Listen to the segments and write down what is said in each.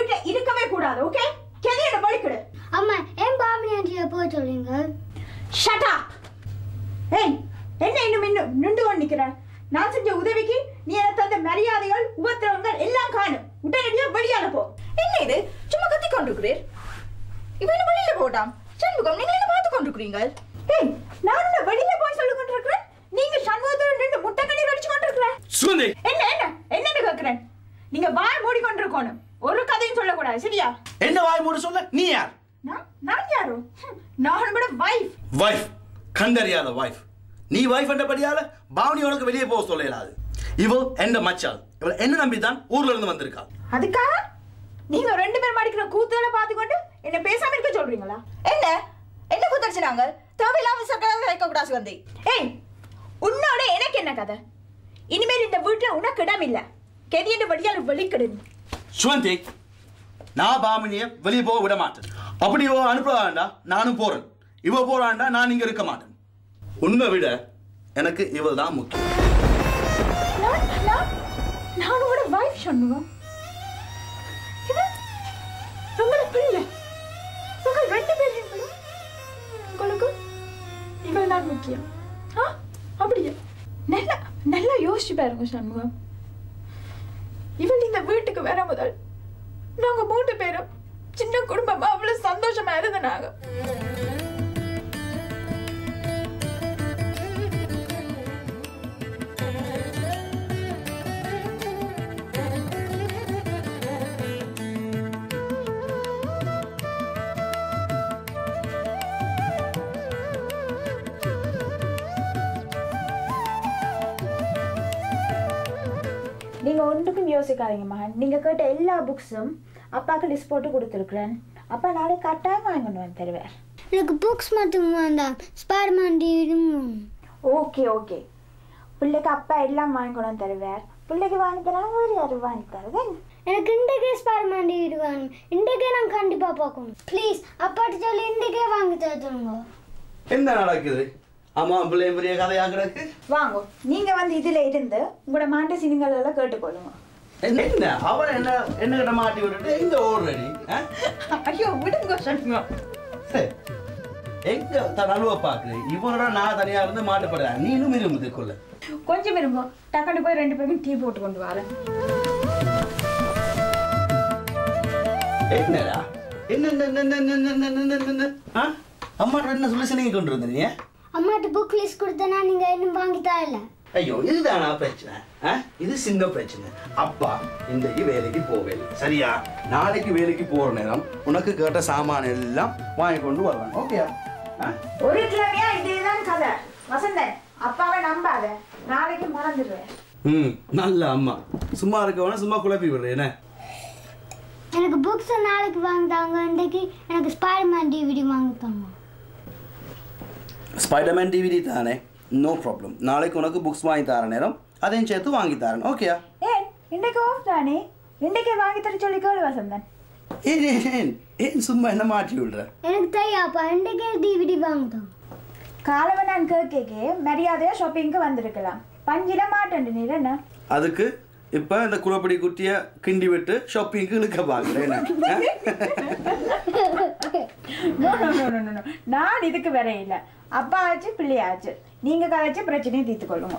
உங்ககிட்ட இருக்கவே கூடாது ஓகே கெதியிட படுக்கிடு அம்மா என் பாமினி ஆண்டியை போக சொல்றீங்க? ஷட் அப் ஏய் என்ன இன்னும் இன்னும் நின்று கொண்டு நிற்கிற நான் செஞ்ச உதவிக்கு நீ எனக்கு தந்த மரியாதைகள் உபத்திரவங்கள் எல்லாம் காணும். உடனடியாக வெளியால போ. என்ன இது? சும்மா கத்தி கொண்டிருக்கிறீர்? இவன் வெளியில போட்டான்? சண்முகம் நீங்கள் என்ன பார்த்து கொண்டிருக்கிறீங்கள் என்றபடியால பாவனி உனக்கு வெளியே போக சொல்ல இயலாது இவள் எந்த மச்சாள் இவள் என்ன நம்பி தான் ஊர்ல இருந்து வந்திருக்கா? அதுக்காக? நீங்க ரெண்டு பேரும் அடிக்கிற கூத்துகளை பார்த்துக்கொண்டு என்ன பேசாம இருக்க சொல்றீங்களா? என்ன? என்ன கூத்தடிச்சுனாங்க தேவையில்லாம சக்கரை வைக்க கூடாது வந்து ஏய் உன்னோட எனக்கு என்ன கதை? இனிமேல் இந்த வீட்டுல உனக்கு இடம் இல்ல. கெதியண்டு வழியால் வெளிக்கிடு சுவந்தி நான் பாமினிய வெளியே போக விட மாட்டேன். அப்படி இவ அனுப்ப வேண்டாம் நானும் போறேன். இவ போறாண்டா நான் இங்க இருக்க மாட்டேன். உண்மை விட எனக்கு இவள் தான் முக்கியம். நான் நான் நான் உங்களோட வைஃப் சண்முகம் இது உங்களோட பிள்ளை. உங்கள் ரெண்டு பேரும் உங்களுக்கு இவள் தான் முக்கியம். ஆ அப்படியா? நல்லா நல்லா யோசிச்சு பாருங்க சண்முகம் இவள் இந்த வீட்டுக்கு வர முதல் நாங்க மூன்று பேரும் சின்ன குடும்பமா அவ்வளோ சந்தோஷமா இருந்தனாங்க ஒன்றுக்கும் யோசிக்காதீங்க மகன். நீங்கள் கேட்ட எல்லா புக்ஸும் அப்பாவுக்கு லிஸ்ட் போட்டு கொடுத்துருக்குறேன். அப்பா நாளைக்கு கட்டாயம் வாங்கணும் வந்து தருவார் எனக்கு புக்ஸ் மட்டும் வேண்டாம். ஸ்பைடர்மேன் ஓகே ஓகே பிள்ளைக்கு அப்பா எல்லாம் வாங்கி கொண்டு வந்து தருவார். பிள்ளைக்கு வாங்கி தரலாம் வேறு யாரும் வாங்கி தருது எனக்கு இன்றைக்கே ஸ்பைடர்மேன் டிவி வேணும். இன்றைக்கே நான் கண்டிப்பாக பார்க்கணும். ப்ளீஸ் அப்பாட்ட சொல்லி இன்றைக்கே வாங்கி தருங்க என்ன நடக்குது? அம்மா பிள்ளைய பெரிய கதையா கிடக்கு. வாங்க நீங்க வந்து இதுல இருந்து உங்களோட மாண்ட சினிங்கள் எல்லாம் கேட்டுக்கொள்ளுங்க. என்ன அவன் என்ன என்ன கிட்ட மாட்டி விட்டுட்டு எங்க ஓடுறடி ஐயோ விடுங்க சொல்லுங்க எங்க தனலுவ பாக்குறேன் இவனோட நான் தனியா இருந்து மாட்டுப்படுறேன் நீனும் இரும்புது கொள்ள. கொஞ்சம் இரும்பும் டக்குனு போய் ரெண்டு பேரும் டீ போட்டு கொண்டு வரேன். என்னடா? என்ன என்ன என்ன என்ன என்ன என்ன என்ன அம்மா என்ன? சொல்லி சொன்னீங்க கொண்டு வந்தீங்க அம்மாட்ட புக் லிஸ்ட் கொடுத்தனா நீங்கள் இன்னும் வாங்கி தரல ஐயோ இதுதானா பிரச்சனை? இது சின்ன பிரச்சனை. அப்பா இன்றைக்கு வேலைக்கு போவேன் சரியா? நாளைக்கு வேலைக்கு போற நேரம் உனக்கு கேட்ட சாமான எல்லாம் வாங்கி கொண்டு வருவேன். ஓகேயா? ஒரு கிழமையா இதேதான் கதை. வசந்தன் அப்பாவை நம்பாத. நாளைக்கு மறந்துடுவேன். ம் நல்ல அம்மா. சும்மா இருக்கவன சும்மா குழப்பி விடுறேன் என்ன? எனக்கு புக்ஸ் நாளைக்கு வாங்கி தாங்க இன்றைக்கு எனக்கு ஸ்பைடர்மேன் டிவிடி வாங்கி தாங்க ஸ்பைடர்மேன் டிவிடி தானே? நோ ப்ராப்ளம் நாளைக்கு உனக்கு புக்ஸ் வாங்கி தர நேரம் அதையும் சேர்த்து வாங்கி தரேன். ஓகேயா ஏன் இன்னைக்கு ஆஃப் தானே? இன்னைக்கே வாங்கி தர சொல்லி கேளு வசந்தன். ஏன் ஏன், ஏன்? ஏன் சும்மா என்ன மாட்டி விடுற? எனக்கு தெரியாப்பா இன்றைக்கே டிவிடி வாங்கி தாங்க காலவ நான் கேக்கே மரியாதையா ஷாப்பிங்க்கு வந்திருக்கலாம். பஞ்சில மாட்டேன் நீர் என்ன? அதுக்கு இப்போ இந்த குளப்படி குட்டியை கிண்டி விட்டு ஷாப்பிங்க்கு இழுக்க பார்க்குறேன். நான். இதுக்கு வர இல்லை அப்பா ஆச்சு பிள்ளையாச்சு நீங்க கதைச்சு பிரச்சனையை தீர்த்து கொள்ளுங்க.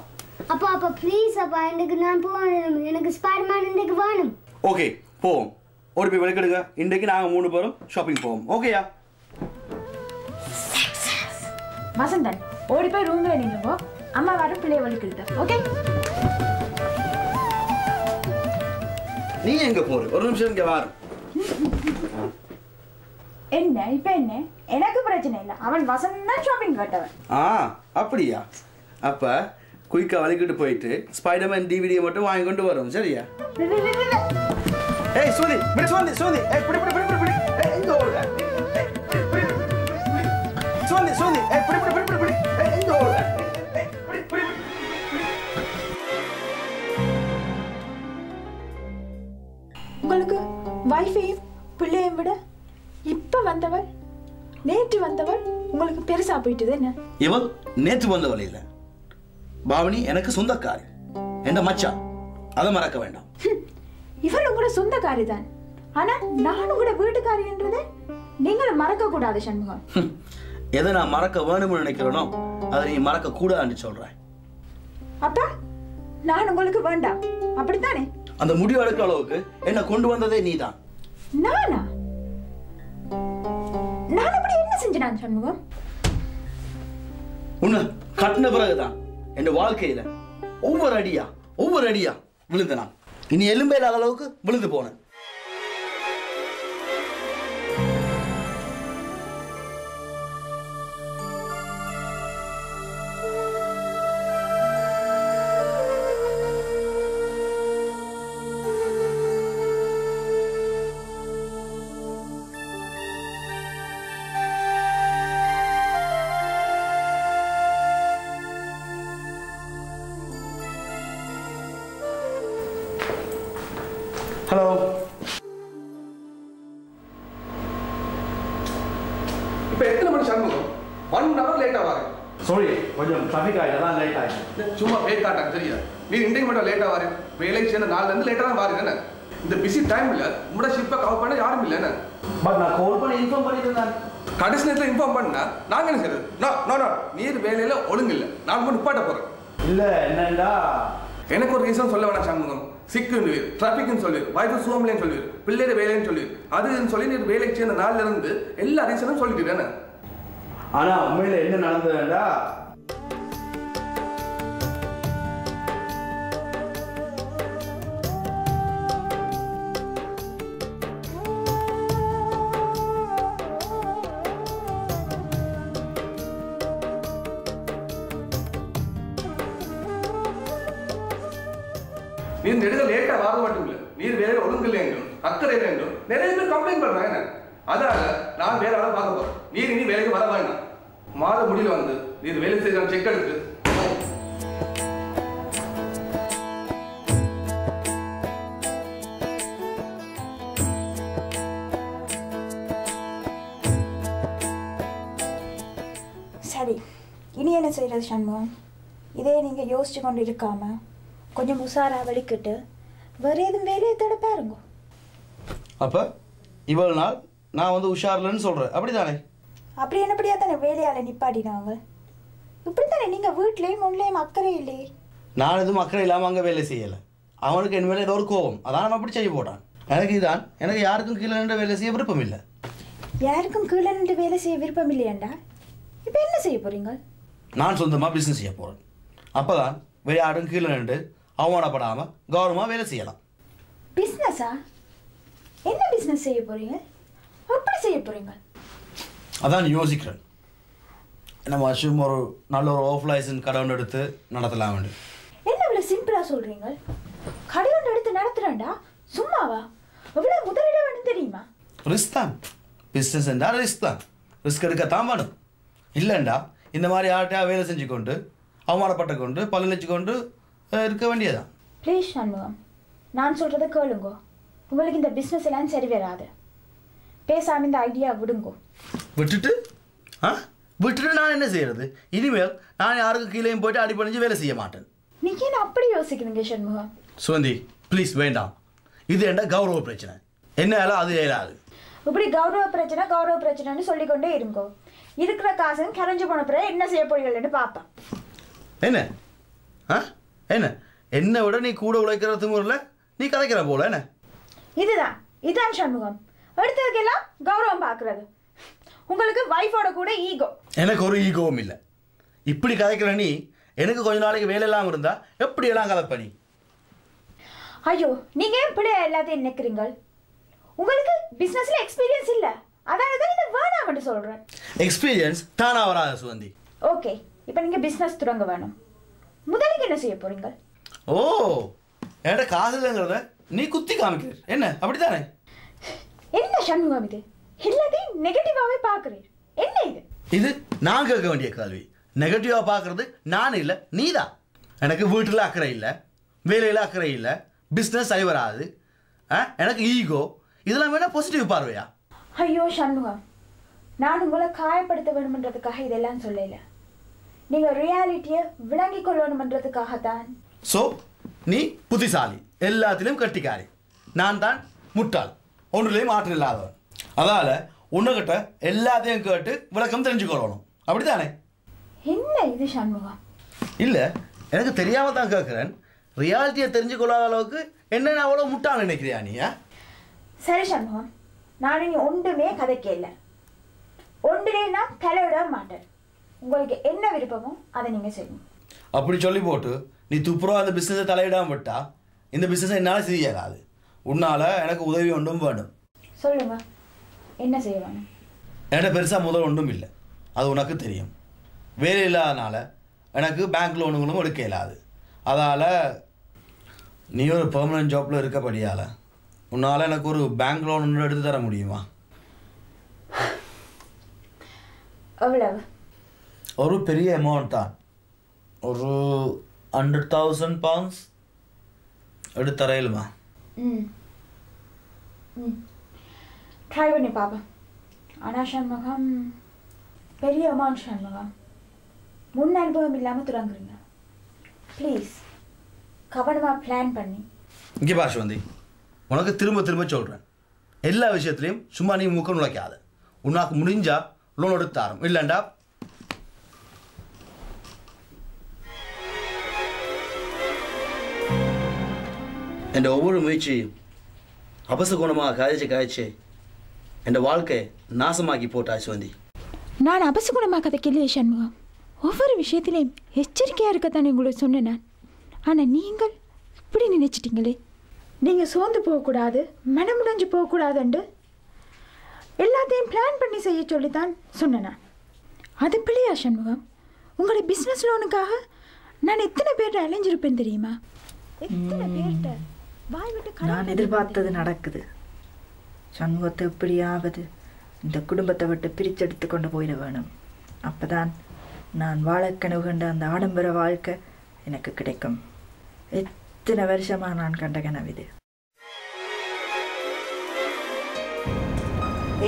அப்பா அப்பா ப்ளீஸ் அப்பா எனக்கு நான் போகணும். எனக்கு ஸ்பைடர்மேன் இன்றைக்கு வேணும். ஓகே போவோம். ஓடி போய் விளக்கெடுங்க. இன்றைக்கு நாங்கள் மூணு பேரும் ஷாப்பிங் போவோம். ஓகேயா வசந்தன் ஓடி போய் ரூம்ல நின்னுங்கோ அம்மா வர பிள்ளைய வலிக்கிட்டு ஓகே நீ எங்க போற? ஒரு நிமிஷம் இங்க வாரு. என்ன இப்ப என்ன எனக்கு பிரச்சனை இல்லை அவன் வசந்த் தான் ஷாப்பிங் கேட்டவன் ஆ அப்படியா அப்ப குயிக்கா வலிக்கிட்டு போயிட்டு ஸ்பைடர்மேன் டிவிடியை மட்டும் வாங்கி கொண்டு வரோம் சரியா. ஏய் சோதி பிடி சோதி சோதி ஏய் பிடி பிடி பிடி பிடி பிடி ஏய் பிடி, பிடி. சோதி சோதி ஏய் பிடி பிடி பிடி பிடி பிடி ஏய் பிடி, பிடி. உங்களுக்கு வைஃபையும் பிள்ளையும் விட பெருசா போயிட்டுது என்ன? இவள் நேற்று வந்தவள் இல்ல பாவனி எனக்கு சொந்தக்காரி. என்ன மச்சான் அதை மறக்க வேண்டாம். இவள் உங்களோட சொந்தக்காரி தான். ஆனா நான் உங்களோட வீட்டுக்காரின்றதை நீங்களும் மறக்க கூடாது சண்முகம். எதை நான் மறக்க வேணும்னு நினைக்கிறேனோ அதை நீ மறக்க கூடாதுன்னு சொல்றேன். அப்பா நான் உங்களுக்கு வேண்டாம். அப்படித்தானே? அந்த முடிவு எடுக்கிற அளவுக்கு என்ன கொண்டு வந்ததே நீதான். நானா? நான் சண்முகம்? உன்னை கட்டின பிறகுதான். என் வாழ்க்கையில ஒவ்வொரு அடியா ஒவ்வொரு அடியா விழுந்தனா நான். இனி எலும்பே இல்லாத அளவுக்கு விழுந்து போனேன். ஹலோ இப்போ எத்தனை மணி சண்முகம் ஒன் ஹவர் லேட்டாக வாரு சாரி கொஞ்சம் டிராஃபிக் ஆகிட்டு தான் லேட் ஆகிடுச்சு சும்மா பேர் காட்டாங்க சரியா? நீ இன்றைக்கு மட்டும் லேட்டாக வாரு வேலைக்கு சேர்ந்த நாலுல இருந்து லேட்டாக தான் வாரு என்ன? இந்த பிஸி டைம்ல உங்களோட ஷிப்பை கவர் பண்ண யாரும் இல்லை என்ன? பட் நான் கால் பண்ணி இன்ஃபார்ம் பண்ணியிருந்தேன் கடைசி நேரத்தில் இன்ஃபார்ம் பண்ணா நாங்க என்ன செய்யறது நோ நோ நோ. நீர் வேலையில ஒழுங்கு இல்லை. நான் மட்டும் நிப்பாட்ட போறேன். இல்லை என்னண்டா? எனக்கு ஒரு ரீசன் சொல்ல வேணாம் சண்முகம் சிக்குன்னு டிராஃபிக்னு சொல்லி வயது சோம்பலேன்னு சொல்லி பிள்ளைய வேலைன்னு சொல்லி அதுன்னு சொல்லி நீ வேலைக்கு சேர்ந்த நாள்ல இருந்து எல்லா ரீசனும் சொல்லிட்டு என்ன? ஆனா உண்மையில என்ன நடந்ததுன்னா நீர் நெடுக லேட்டா வார மட்டும் இல்ல நீர் வேற ஒழுங்கு இல்லைங்கும் அக்கறை இல்லைங்கும் நிறைய பேர் கம்ப்ளைண்ட் பண்றாங்க என்ன? அதனால நான் வேற ஆளை பார்க்க போறேன். நீர் இனி வேலைக்கு வர வேண்டாம். மாத முடியல வந்து நீர் வேலை செய்கிற செக் எடுத்து சரி இனி என்ன செய்கிறது சண்முகம்? இதே நீங்கள் யோசிச்சு கொண்டு இருக்காம? கொஞ்சம் உஷாரா வலிக்கிட்டு வேற எதுவும் வேலையை தேட பாருங்க. அப்ப இவ்வளவு நாள் நான் வந்து உஷார்லன்னு சொல்றேன். அப்படிதானே அப்படி என்னப்படியா தானே வேலையால் நிப்பாட்டினாங்க? இப்படி தானே நீங்கள் வீட்லேயும் முன்லேயும் அக்கறை இல்லையே? நான் எதுவும் அக்கறை இல்லாம அங்க வேலை செய்யல. அவனுக்கு என் மேல ஏதோ ஒரு கோபம். அதான் நம்ம அப்படி செய்ய போட்டான் எனக்கு இதான் எனக்கு யாருக்கும் கீழே நின்று வேலை செய்ய விருப்பம் இல்லை. யாருக்கும் கீழே நின்று வேலை செய்ய விருப்பம் இல்லையாண்டா? இப்போ என்ன செய்ய போறீங்க? நான் சொந்தமா பிசினஸ் செய்ய போறேன். அப்பதான் விளையாடும் கீழே நின்று அவமானப்படாம கௌரவமா வேலை செய்யலாம். பிஸ்னஸா என்ன பிஸ்னஸ் செய்ய போறீங்க? எப்படி செய்ய போறீங்க? அதான் யோசிக்கிறேன். நம்ம சும்மா ஒரு நல்ல ஒரு ஆஃப் லைசன் கடை ஒன்று எடுத்து நடத்தலாம் வேண்டு என்ன இவ்வளோ சிம்பிளாக சொல்றீங்க? கடை ஒன்று எடுத்து நடத்துறேன்டா. சும்மாவா? எவ்வளோ முதலிட வேணும் தெரியுமா? ரிஸ்க் தான். பிஸ்னஸ் என்றால் ரிஸ்க் தான். ரிஸ்க் எடுக்கத்தான் வேணும். இல்லைண்டா இந்த மாதிரி ஆட்டையாக வேலை செஞ்சு கொண்டு அவமானப்பட்டு கொண்டு பல்லு கொண்டு இருக்க வேண்டியதான் ப்ளீஸ் சண்முகம். நான் சொல்கிறத கேளுங்கோ. உங்களுக்கு இந்த பிஸ்னஸ் எல்லாம் சரி வராது. பேசாம இந்த ஐடியா விடுங்கோ. விட்டுட்டு? ஆ? விட்டுட்டு நான் என்ன செய்யறது? இனிமேல் நான் யாருக்கும் கீழேயும் போயிட்டு அடிப்பணிஞ்சு வேலை செய்ய மாட்டேன். நீங்க என்ன அப்படி யோசிக்கிறீங்க சண்முகம்? சுவந்தி ப்ளீஸ் வேண்டாம். இது என்ன கௌரவ பிரச்சனை? என்னால அது இயலாது இப்படி கௌரவ பிரச்சனை கௌரவ பிரச்சனைன்னு சொல்லிக்கொண்டே இருங்கோ. இருக்கிற காசும் கரைஞ்சு போன பிறகு என்ன செய்ய போறீங்கன்னு பார்ப்பேன் என்ன? ஆ? என்ன? என்னை விட நீ கூட உழைக்கிற திமுறில் நீ கதைக்கிற போல என்ன? இதுதான் இதுதான் சண்முகம். எடுத்ததுக்கெல்லாம் கௌரவம் பார்க்கறது. உங்களுக்கு வைஃபோட கூட ஈகோ எனக்கு ஒரு ஈகோவும் இல்லை. இப்படி கதைக்கிற நீ எனக்கு கொஞ்ச நாளைக்கு வேலை இல்லாமல் இருந்தா எப்படி எல்லாம் கதைப்ப நீ? ஐயோ நீங்க ஏன் பிள்ளை எல்லாத்தையும் நினைக்கிறீங்க உங்களுக்கு பிசினஸ்ல எக்ஸ்பீரியன்ஸ் இல்ல. அதான் தான் இதை வேணாம்னு சொல்றேன். எக்ஸ்பீரியன்ஸ் தானா வராது சுவந்தி ஓகே இப்போ நீங்க பிசினஸ் தொடங்க வேணும். முதலுக்கு என்ன செய்ய போறீங்க ஓ என்கிட்ட காசு இல்லைங்கிறத நீ குத்தி காமிக்கிற என்ன அப்படித்தானே? என்ன சண்முகம் இது? எல்லாத்தையும் நெகட்டிவாவே பார்க்குறீர். என்ன இது? இது நான் கேட்க வேண்டிய கேள்வி. நெகட்டிவாக பார்க்கறது நான் இல்லை நீ தான் எனக்கு வீட்டில் அக்கறை இல்லை வேலையில் அக்கறை இல்லை பிஸ்னஸ் சரி வராது எனக்கு ஈகோ இதெல்லாம் வேணா பாசிட்டிவ் பார்வையா? ஐயோ சண்முகம். நான் உங்களை காயப்படுத்த வேணுமன்றதுக்காக இதெல்லாம் சொல்லல. நீங்க ரியாலிட்டியை விளங்கிக் கொள்ளணுமன்றதுக்காக தான் ஸோ நீ புத்திசாலி. எல்லாத்திலையும் கட்டிக்காரி. நான் தான் முட்டாள். ஒன்றுலேயும் ஆற்றல் இல்லாதவன். அதால் உன்னைக்கிட்ட எல்லாத்தையும் கேட்டு விளக்கம் தெரிஞ்சுக்கொள்ளணும். அப்படித்தானே? என்ன இது சண்முகம்? இல்லை எனக்கு தெரியாம தான் கேட்குறேன் ரியாலிட்டியை தெரிஞ்சுக்கொள்ளாத அளவுக்கு என்ன நான் அவ்வளோ முட்டாள் நினைக்கிறியா நீ? சரி சண்முகம். நான் இனி ஒன்றுமே கதைக்க இல்லை ஒன்றிலே நான் தலையிட மாட்டேன். உங்களுக்கு என்ன விருப்பமோ அதை நீங்கள் செய்யணும். அப்படி சொல்லி போட்டு நீ துப்புரவா அந்த பிஸ்னஸை தலையிடாம விட்டா இந்த பிஸ்னஸை என்னால் செய்யலாது உன்னால் எனக்கு உதவி ஒன்றும் வேணும். சொல்லுங்க. என்ன செய்ய வேணும்? என்கிட்ட பெருசாக முதல் ஒன்றும் இல்லை. அது உனக்கு தெரியும். வேலை இல்லாதனால எனக்கு பேங்க் லோனுங்களும் எடுக்க இயலாது. அதால் நீ ஒரு பெர்மனன்ட் ஜாப்பில் இருக்கபடியால் உன்னால் எனக்கு ஒரு பேங்க் லோன் ஒன்று எடுத்து தர முடியுமா? எவ்வளவு ஒரு பெரிய அமௌண்ட் தான். ஒரு ஹண்ட்ரட் தௌசண்ட் பவுண்ட்ஸ் எடுத்து தரையிலுமா ட்ரை பண்ணி பார்ப்பேன் ஆனால் சண்முகம் பெரிய அமௌண்ட் சண்முகம். முன் அனுபவம் இல்லாமல் தொடங்குறீங்க ப்ளீஸ் கவனமாக பிளான் பண்ணி. இங்கே பாஷ்வந்தி உனக்கு திரும்ப திரும்ப சொல்கிறேன் எல்லா விஷயத்துலையும் சும்மா நீ முக்கம் நுழைக்காத. உனக்கு முடிஞ்சா லோன் எடுத்து தாரம். இல்லைண்டா என் ஒவ்வொரு முயற்சியும் அபசகுணமாக காய்ச்சி காய்ச்சி என் வாழ்க்கையை நாசமாக்கி போட்டா சிவந்தி நான் அபசகுணமாக கதைக்கலையே சண்முகம் ஒவ்வொரு விஷயத்திலையும் எச்சரிக்கையாக இருக்கத்தானே உங்களுக்கு சொன்னேன் நான். ஆனால் நீங்கள் இப்படி நினைச்சிட்டீங்களே. நீங்கள் சோர்ந்து போகக்கூடாது மனமுடைஞ்சு போகக்கூடாதுண்டு. எல்லாத்தையும் பிளான் பண்ணி செய்ய சொல்லித்தான் சொன்னேன் நான். அது பிள்ளையா சண்முகம் உங்களுடைய பிஸ்னஸ் லோனுக்காக நான் எத்தனை பேர்கிட்ட அலைஞ்சிருப்பேன் தெரியுமா? எத்தனை பேர்கிட்ட? நான் எதிர்பார்த்தது நடக்குது. சண்முகத்தை எப்படியாவது இந்த குடும்பத்தை விட்டு பிரிச்செடுத்து கொண்டு போயிட வேணும். அப்பதான் நான் வாழ கனவு கண்ட அந்த ஆடம்பர வாழ்க்கை எனக்கு கிடைக்கும். எத்தனை வருஷமா நான் கண்ட கனவு இது?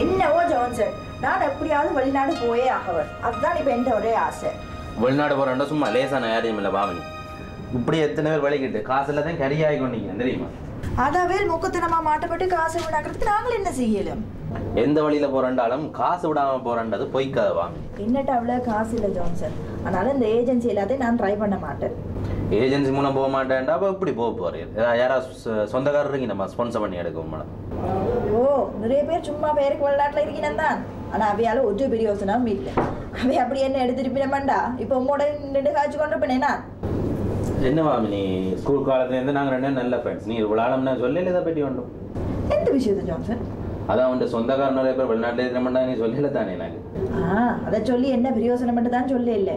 என்னவோ ஜோன்சன்? நான் எப்படியாவது வெளிநாடு போயே ஆகவன். அதுதான் இப்போ எந்த ஒரே ஆசை. வெளிநாடு போகிறோம்னா சும்மா லேசான யாரையும் இல்லை பாவனி. இப்படி எத்தனை பேர் வலிக்கிட்டு காசுல தான் கரியாகி கொண்டீங்க தெரியுமா? அதாவே முக்கத்தனமா மாட்டப்பட்டு காசு வீணாக்கிறதுக்கு நாங்கள் என்ன செய்யலாம்? எந்த வழியில போறண்டாலும் காசு விடாம போறன்றது பொய்க்காத வாமி என்னட்ட அவ்வளோ காசு இல்லை ஜான்சன்? அதனால இந்த ஏஜென்சி எல்லாத்தையும் நான் ட்ரை பண்ண மாட்டேன். ஏஜென்சி மூலம் போக மாட்டேன்டா அப்போ இப்படி போக ஏதா- யாராவது சொ- சொந்தக்காரர் இருக்கீங்க நம்ம ஸ்பான்சர் பண்ணி எடுக்க மேடம் ஓ நிறைய பேர் சும்மா பேருக்கு வெளிநாட்டில் இருக்கிறேன் தான். ஆனால் அவையால ஒரு பெரிய யோசனம் இல்லை அவை அப்படி என்ன எடுத்துருப்பினமாண்டா இப்போ உங்களோட நின்று காய்ச்சி கொண்டு போனேன் நான் என்ன மாமி நீ ஸ்கூல் காலத்துல இருந்து நாங்க ரெண்டு நல்ல ஃப்ரெண்ட்ஸ் நீ விளாடம்னா சொல்லல இதை பற்றி ஒன்றும் எந்த விஷயத்தை ஜான்சன்? அதான் உன் சொந்தக்காரர் நிறைய பேர் வெளிநாட்டில் இருக்கிற நீ சொல்லல தானே எனக்கு? ஆ அதை சொல்லி என்ன பிரயோசனம் மட்டும் தான் சொல்ல இல்லை.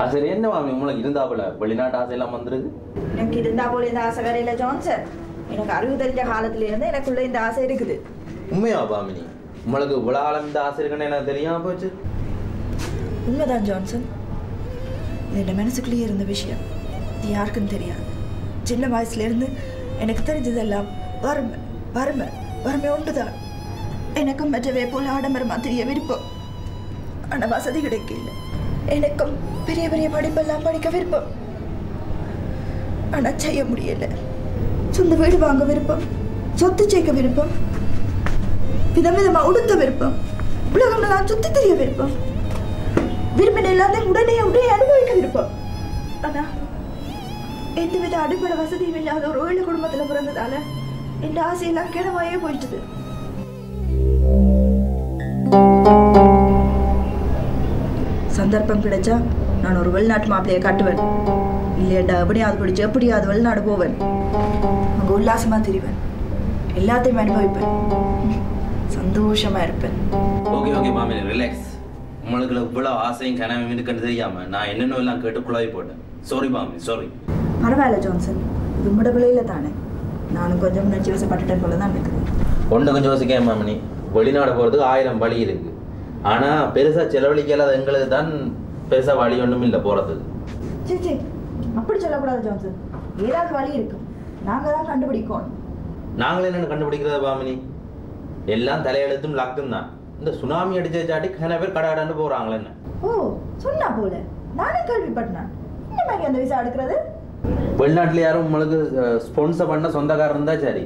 அது சரி என்ன மாமி உங்களுக்கு இருந்தாப்புல வெளிநாட்டு ஆசையெல்லாம் வந்துருக்கு? எனக்கு இருந்தா போல இந்த ஆசை வேற இல்லை ஜான்சன்? எனக்கு அறிவு தெரிஞ்ச காலத்துல இருந்து எனக்குள்ள இந்த ஆசை இருக்குது. உண்மையா பாமினி உங்களுக்கு இவ்வளோ ஆழம் இந்த ஆசை இருக்குன்னு எனக்கு தெரியாம போச்சு? உண்மைதான் ஜான்சன். இது என் மனசுக்குள்ளேயே இருந்த விஷயம். இது யாருக்கும் தெரியாது. சின்ன வயசுலேருந்து எனக்கு தெரிஞ்சதெல்லாம் வறுமை வறுமை வறுமை ஒன்றுதான் எனக்கும் மற்றவே போல ஆடம்பரமாக தெரிய விருப்பம். ஆனால் வசதி கிடைக்கல. எனக்கும் பெரிய பெரிய படிப்பெல்லாம் படிக்க விருப்பம். ஆனால் செய்ய முடியல. சொந்த வீடு வாங்க விருப்பம். சொத்து சேர்க்க விருப்பம். விதம் விதமாக உடுத்த விருப்பம். உலகம் நான் சுத்தி தெரிய விருப்பம். விரும்பின எல்லாத்தையும் உடனே உடனே அனுபவிக்க விருப்பம். ஆனால் எந்தவித அடிப்படை வசதியும் இல்லாத ஒரு ஏழு குடும்பத்துல பிறந்ததால என் ஆசையெல்லாம் கிடவாயே போயிட்டுது. சந்தர்ப்பம் கிடைச்சா நான் ஒரு வெளிநாட்டு மாப்பிள்ளையை காட்டுவேன். இல்லையடா எப்படியாவது பிடிச்சு எப்படியாவது வெளிநாடு போவேன். அங்கே உல்லாசமா திரிவேன். எல்லாத்தையும் அனுபவிப்பேன். சந்தோஷமா இருப்பேன். ஓகே ஓகே மாமி ரிலாக்ஸ் உங்களுக்கு இவ்வளோ ஆசையும் கனவும் இருக்குன்னு தெரியாம நான் என்னென்ன எல்லாம் கேட்டு குழாய் போட்டேன். சாரி மாமி சாரி பரவாயில்ல ஜான்சன். இது உங்களோட தானே. நானும் கொஞ்சம் உணர்ச்சி வசப்பட்டுட்டேன் போல தான் இருக்குது ஒன்று கொஞ்சம் யோசிக்க மாமனி. வெளிநாடு போகிறதுக்கு ஆயிரம் வழி இருக்கு. ஆனால் பெருசாக செலவழிக்காத எங்களுக்கு தான் பெருசாக வழி ஒன்றும் இல்லை போகிறதுக்கு சரி சரி அப்படி சொல்லக்கூடாது ஜான்சன். ஏதாவது வழி இருக்கும் நாங்கள் தான் கண்டுபிடிக்கணும். நாங்களே என்னென்னு கண்டுபிடிக்கிறது பாமினி எல்லாம் தலையெழுத்தும் லக்கும் தான். இந்த சுனாமி அடிச்ச சாட்டி நிறைய பேர் கடாடான்னு போகிறாங்களே என்ன ஓ சொன்னா போல. நானே கேள்விப்பட்டேன். இந்த மாதிரி அந்த விசா எடுக்கிறது? வெளிநாட்டில் யாரும் உங்களுக்கு ஸ்பான்சர் பண்ண சொந்தக்காரர் இருந்தால் சரி.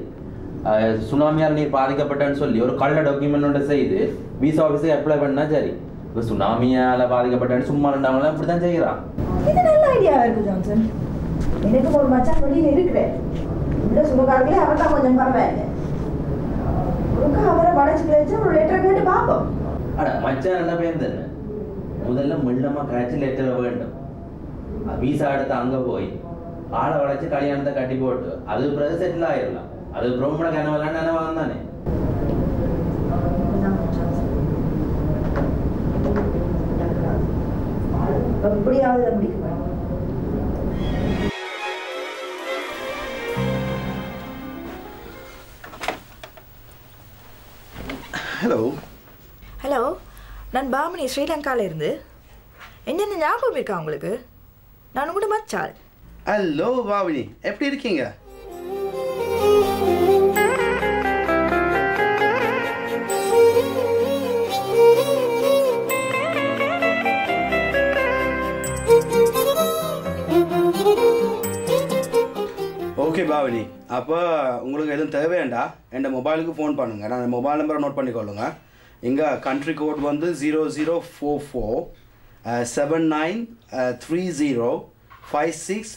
அஹ், சுனாமியால் நீர் பாதிக்கப்பட்டேன்னு சொல்லி ஒரு கள்ள டாக்குமெண்ட் ஒன்று செய்து விசா ஆஃபீஸுக்கு அப்ளை பண்ணா சரி. இப்போ சுனாமியால் பாதிக்கப்பட்டேன்னு சும்மா ரெண்டாவங்களாம் இப்படி தான் செய்கிறான் இது நல்ல ஐடியாவா இருக்கு ஜான்சன். எனக்கு ஒரு மச்சான் வெளியில இருக்கிறேன் இந்த சுபகாரங்களே அவர் தான் கொஞ்சம் பரவாயில்ல. ஒருக்கா அவரை வளைச்சு கிழிச்சு ஒரு லெட்டர் கேட்டு பார்ப்போம். அட மச்சான் என்ன பேர் தானே. முதல்ல மெல்லமா காய்ச்சி லெட்டரை வேண்டும். வீசா எடுத்து அங்க போய் ஆளை வளைச்சு கல்யாணத்தை கட்டி போட்டு அது பிறகு செட்டில் ஆயிடலாம் அது பிரம்மண கனவெல்லாம் நினைவாங்க தானே எப்படியாவது முடிக்க ஹலோ ஹலோ நான் பாமினி ஸ்ரீலங்கால இருந்து. என்னென்ன ஞாபகம் இருக்கா உங்களுக்கு? நான் கூட மச்சாள் ஹலோ பாவினி எப்படி இருக்கீங்க? ஓகே பாவினி அப்போ உங்களுக்கு எதுவும் தேவையாண்டா? என் மொபைலுக்கு ஃபோன் பண்ணுங்க. நான் மொபைல் நம்பரை நோட் பண்ணிக்கொள்ளுங்க. இங்கே கண்ட்ரி கோட் வந்து zero zero four four seven nine three zero five six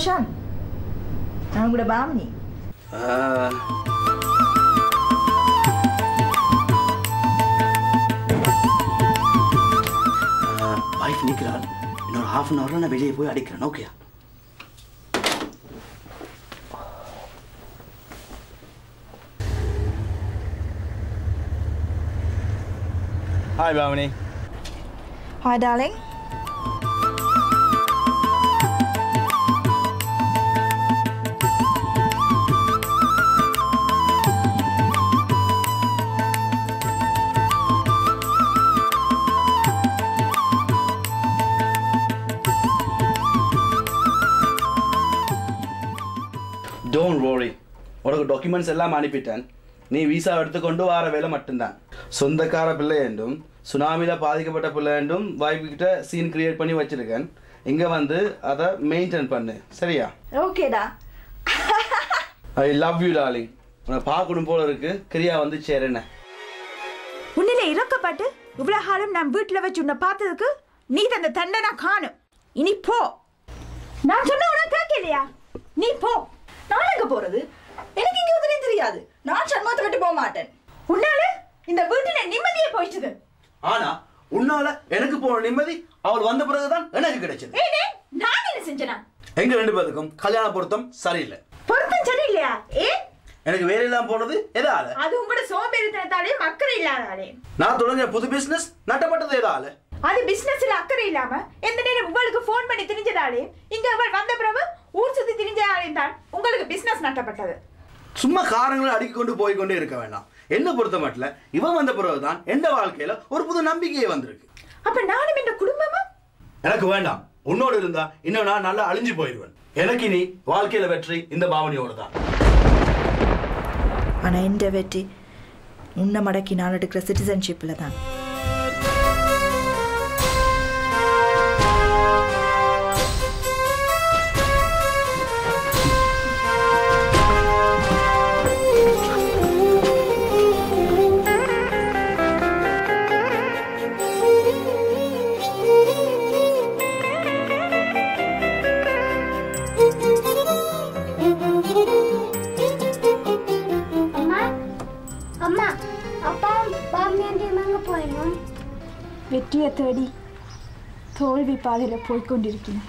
hello Shaan நான் உங்களோட பாமினி வைஃப் நிற்கிறாள் இன்னொரு ஹாஃப் அன் ஹவரில் நான் வெளியே போய் அடிக்கிறேன். ஓகேயா hi Pavani hi darling documents எல்லாம் அனுப்பிட்டேன். நீ விசா எடுத்துக்கொண்டு வார வேலை மட்டும்தான். சொந்தக்கார பிள்ளை என்றும் சுனாமியில் பாதிக்கப்பட்ட பிள்ளை என்றும் வைஃப் கிட்ட சீன் கிரியேட் பண்ணி வச்சிருக்கேன். இங்கே வந்து அதை மெயின்டைன் பண்ணு. சரியா? ஓகேடா ஐ லவ் யூ டார்லிங் உன்னை பார்க்கணும் போல இருக்கு. கிரியா வந்து சேரண்ண உன்னில இறக்கப்பட்டு இவ்வளவு காலம் நான் வீட்டில் வச்சு உன்னை பார்த்ததுக்கு நீ தந்த தண்டனை காணும். இனி போ. நான் சொன்ன உனக்கு கேட்கலையா? நீ போ. நான் எங்க எனக்கு தெரியாது. நான் சண்முகத்தை விட்டு போக மாட்டேன். உன்னால இந்த வீட்டுல நிம்மதியே போயிடுச்சுது. ஆனா உன்னால எனக்கு போன நிம்மதி அவள் வந்த பிறகுதான் எனக்கு கிடைச்சது. நான் என்ன செஞ்சனா? எங்க ரெண்டு பேருக்கும் கல்யாண பொருத்தம் சரியில்லை. பொருத்தம் சரியில்லையா? ஏன் எனக்கு வேலையெல்லாம் போனது எதால? அது உங்களோட சோம்பேறித்தனத்தாலே அக்கறை இல்லாதாலே நான் தொடங்கிய புது பிசினஸ் நட்டப்பட்டது எதால? அது பிசினஸ்ல அக்கறை இல்லாம எந்த நேரம் உங்களுக்கு ஃபோன் பண்ணி திரிஞ்சதாலே இங்க அவள் வந்த பிறகு ஊர் சுத்தி திரிஞ்சதாலே தான் உங்களுக்கு பிசினஸ் நட்டப்பட்டது. சும்மா காரங்களை அடுக்கி கொண்டு போய் கொண்டே இருக்க வேண்டாம். என்ன பொறுத்த மட்டும் இவன் வந்த பிறகுதான் எந்த வாழ்க்கையில ஒரு புது நம்பிக்கையே வந்திருக்கு. அப்ப நானும் இந்த குடும்பமா? எனக்கு வேண்டாம். உன்னோடு இருந்தா இன்னும் நான் நல்லா அழிஞ்சு போயிடுவேன் எனக்கு இனி வாழ்க்கையில வெற்றி இந்த பாவனையோடு தான். ஆனா இந்த வெற்றி உன்னை மடக்கி நான் எடுக்கிற சிட்டிசன்ஷிப்ல தான். வெற்றியை தேடி தோல்வி பாதையில் போய்க்கொண்டிருக்கிறேன்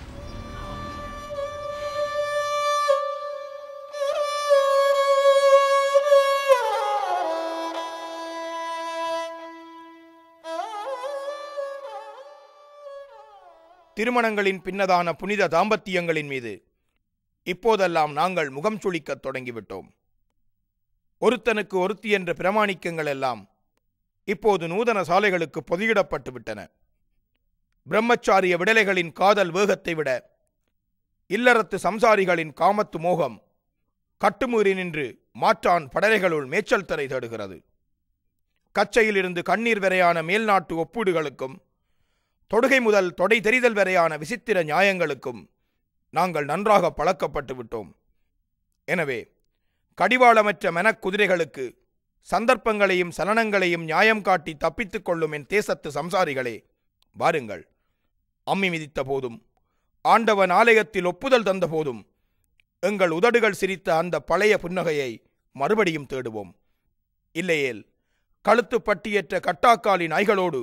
திருமணங்களின் பின்னதான புனித தாம்பத்தியங்களின் மீது இப்போதெல்லாம் நாங்கள் முகம் சுளிக்கத் தொடங்கிவிட்டோம். ஒருத்தனுக்கு ஒருத்தி என்ற பிரமாணிக்கங்கள் எல்லாம் இப்போது நூதன சாலைகளுக்கு பொதியிடப்பட்டு விட்டன பிரம்மச்சாரிய விடலைகளின் காதல் வேகத்தை விட இல்லறத்து சம்சாரிகளின் காமத்து மோகம் கட்டுமீறி நின்று மாற்றான் படலைகளுள் மேய்ச்சல் தரை தேடுகிறது. கச்சையிலிருந்து கண்ணீர் வரையான மேல்நாட்டு ஒப்பீடுகளுக்கும் தொடுகை முதல் தொடை தெரிதல் வரையான விசித்திர நியாயங்களுக்கும் நாங்கள் நன்றாக பழக்கப்பட்டு விட்டோம் எனவே கடிவாளமற்ற மனக்குதிரைகளுக்கு சந்தர்ப்பங்களையும் சலனங்களையும் நியாயம் காட்டி தப்பித்துக் கொள்ளும் என் தேசத்து சம்சாரிகளே வாருங்கள். அம்மி மிதித்த போதும் ஆண்டவன் ஆலயத்தில் ஒப்புதல் தந்த போதும் எங்கள் உதடுகள் சிரித்த அந்த பழைய புன்னகையை மறுபடியும் தேடுவோம். இல்லையேல் கழுத்து பட்டியற்ற கட்டாக்காலி நாய்களோடு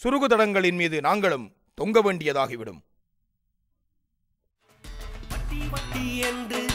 சுருகுதடங்களின் மீது நாங்களும் தொங்க வேண்டியதாகிவிடும். என்று